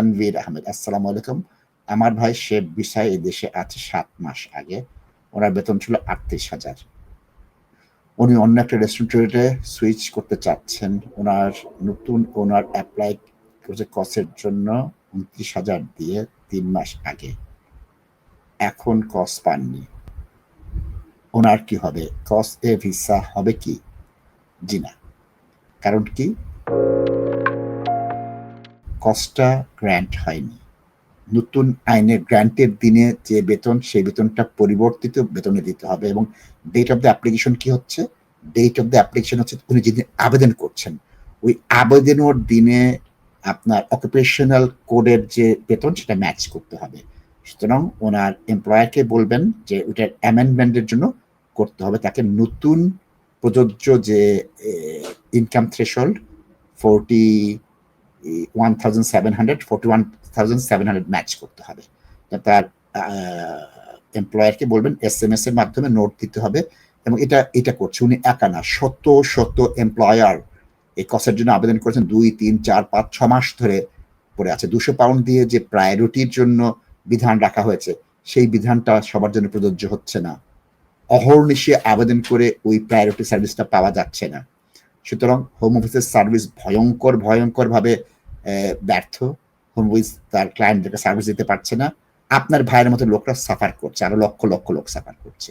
তানভীর আহমেদ, আসসালামু আলাইকুম। আমার ভাই শেফ বিষয় এই দেশে আছে সাত মাস আগে। ওনার বেতন ছিল আটত্রিশ হাজার। উনি অন্য একটা রেস্টুরেন্টে সুইচ করতে চাচ্ছেন। ওনার নতুন ওনার অ্যাপ্লাই করেছে কসের জন্য উনত্রিশ হাজার দিয়ে তিন মাস আগে। এখন কস পাননি। ওনার কি হবে? কস এ ভিসা হবে কি? জি না। কারণ কি? কস্টটা গ্র্যান্ট হয়নি। নতুন আইনের গ্র্যান্টের দিনে যে বেতন, সেই বেতনটা পরিবর্তিত বেতনে দিতে হবে এবং ডেট অফ দ্য অ্যাপ্লিকেশন কি হচ্ছে? ডেট অফ দ্য অ্যাপ্লিকেশন হচ্ছে উনি যেদিন আবেদন করছেন, ওই আবেদনের দিনে আপনার অকুপেশনাল কোডের যে বেতন, সেটা ম্যাচ করতে হবে। সুতরাং ওনার এমপ্লয়ারকে বলবেন যে ওইটার অ্যামেন্ডমেন্টের জন্য করতে হবে। তাকে নতুন প্রযোজ্য যে income threshold forty one match করতে হবে। তার এমপ্লয়ারকে বলবেন এস এম এস এর মাধ্যমে নোট দিতে হবে এবং এটা এটা করছে। উনি একা না, শত শত এমপ্লয়ার এই কসের জন্য আবেদন করেছেন দুই, তিন, চার, পাঁচ, ছ মাস ধরে পড়ে আছে। দুশো পাউন্ড দিয়ে যে প্রায়োরিটির জন্য বিধান রাখা হয়েছে, সেই বিধানটা সবার জন্য প্রযোজ্য হচ্ছে না। অহর্নিশে আবেদন করে ওই প্রায়োরিটি সার্ভিসটা পাওয়া যাচ্ছে না। সুতরাং হোম অফিসের সার্ভিস ভয়ঙ্কর ভয়ঙ্কর ভাবে ব্যর্থ। হোম অফিস তার ক্লায়েন্টদেরকে সার্ভিস দিতে পারছে না। আপনার ভাইয়ের মতো লোকরা সাফার করছে, আরও লক্ষ লক্ষ লোক সাফার করছে।